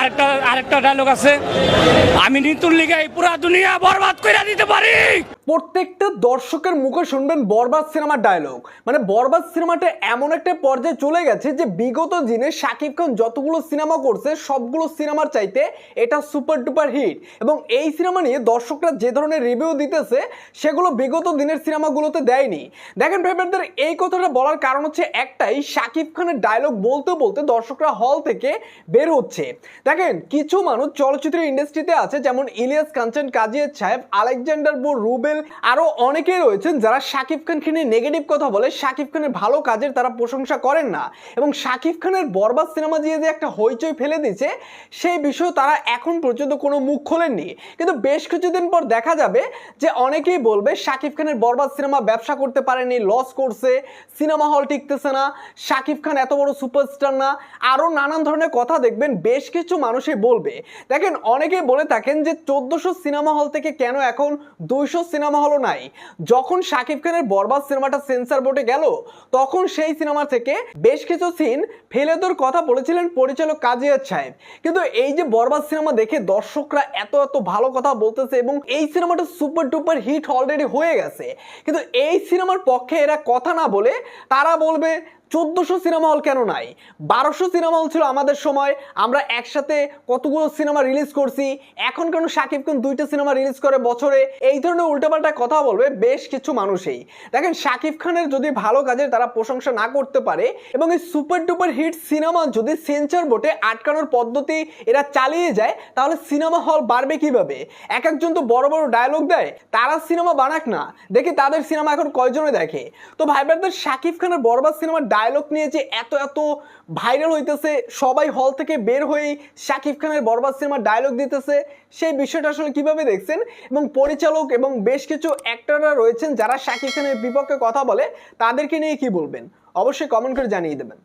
আরেকটা আরেকটা ডায়লগ আছে। আমি নিতুন লিগে পুরা দুনিয়া বরবাদ করে দিতে পারি। প্রত্যেকটা দর্শকের মুখে শুনবেন বরবাদ সিনেমার ডায়লগ মানে বরবাদ সিনেমাটা এমন একটা পর্যায়ে চলে গেছে যে বিগত দিনে শাকিব খান যতগুলো সিনেমা করছে, সবগুলো সিনেমার চাইতে এটা সুপার ডুপার হিট এবং এই সিনেমা নিয়ে দর্শকরা যে ধরনের রিভিউ দিতেছে, সেগুলো বিগত দিনের সিনেমাগুলোতে দেয়নি। দেখেন ভাইবারদের এই কথাটা বলার কারণ হচ্ছে একটাই, শাকিব খানের ডায়লগ বলতে বলতে দর্শকরা হল থেকে বের হচ্ছে। দেখেন, কিছু মানুষ চলচ্চিত্র ইন্ডাস্ট্রিতে আছে, যেমন ইলিয়াস কাঞ্চন কাজিয়ের সাহেব, আলেকজান্ডার বো রুবেল আরও অনেকেই রয়েছেন যারা শাকিব খানকে নিয়ে নেগেটিভ কথা বলে, শাকিব খানের ভালো কাজের তারা প্রশংসা করেন না। এবং শাকিব খানের বরবাদ সিনেমা দিয়ে যে একটা হইচই ফেলে দিয়েছে, সেই বিষয়ে তারা এখন পর্যন্ত কোনো মুখ খোলেননি। কিন্তু বেশ কিছুদিন পর দেখা যাবে যে অনেকেই বলবে শাকিব খানের বরবাদ সিনেমা ব্যবসা করতে পারেনি লস করছে সিনেমা হল টিকতেছে না, শাকিব খান এত বড় সুপারস্টার না। আরও নানান ধরনের কথা দেখবেন, বেশ কিছু মানুষই বলবে। দেখেন, অনেকেই বলে থাকেন যে চোদ্দশো সিনেমা হল থেকে কেন এখন দুইশো সিনেমা হলও নাই। যখন শাকিব খানের বরবাদ সিনেমাটা সেন্সার বোর্ডে গেল, তখন সেই সিনেমা থেকে বেশ কিছু সিন ফেলে দেওয়ার কথা বলেছিলেন পরিচালক কাজিয়াত সাহেব। কিন্তু এই যে বরবাদ সিনেমা দেখে দর্শকরা এত এত ভালো কথা বলতেছে এবং এই সিনেমাটা সুপার টুপার হিট অলরেডি হয়ে গেছে। কিন্তু এই সিনেমার পক্ষে এরা কথা না বলে তারা বলবে চোদ্দোশো সিনেমা হল কেন নাই? বারোশো সিনেমা হল ছিল আমাদের সময়, আমরা একসাথে কতগুলো সিনেমা রিলিজ করছি। এখন কেন শাকিব খান দুইটা সিনেমা রিলিজ করে বছরে? এই ধরনের উল্টাপাল্টা কথা বলবে বেশ কিছু মানুষই। দেখেন শাকিব খানের যদি ভালো কাজের তারা প্রশংসা না করতে পারে এবং এই সুপার ডুপার হিট সিনেমা যদি সেন্সার বোর্ডে আটকানোর পদ্ধতি এরা চালিয়ে যায়, তাহলে সিনেমা হল বাড়বে কীভাবে? এক একজন তো বড় বড় ডায়লগ দেয়, তারা সিনেমা বানাক না। দেখি তাদের সিনেমা এখন কয়জনে দেখে? তো ভাই ব্রাদার শাকিব খানের বরবাদ সিনেমার ডায়লগ নিয়ে যে এত এত ভাইরাল হইতেছে, সবাই হল থেকে বের হয়েই শাকিব খানের বরবাদ সিনেমার ডায়লগ দিতেছে, সেই বিষয়টা আসলে কীভাবে দেখছেন? এবং পরিচালক এবং বেশ কিছু অ্যাক্টররা রয়েছেন যারা শাকিব খানের বিপক্ষে কথা বলে, তাদেরকে নিয়ে কি বলবেন? অবশ্যই কমেন্ট করে জানিয়ে দেবেন।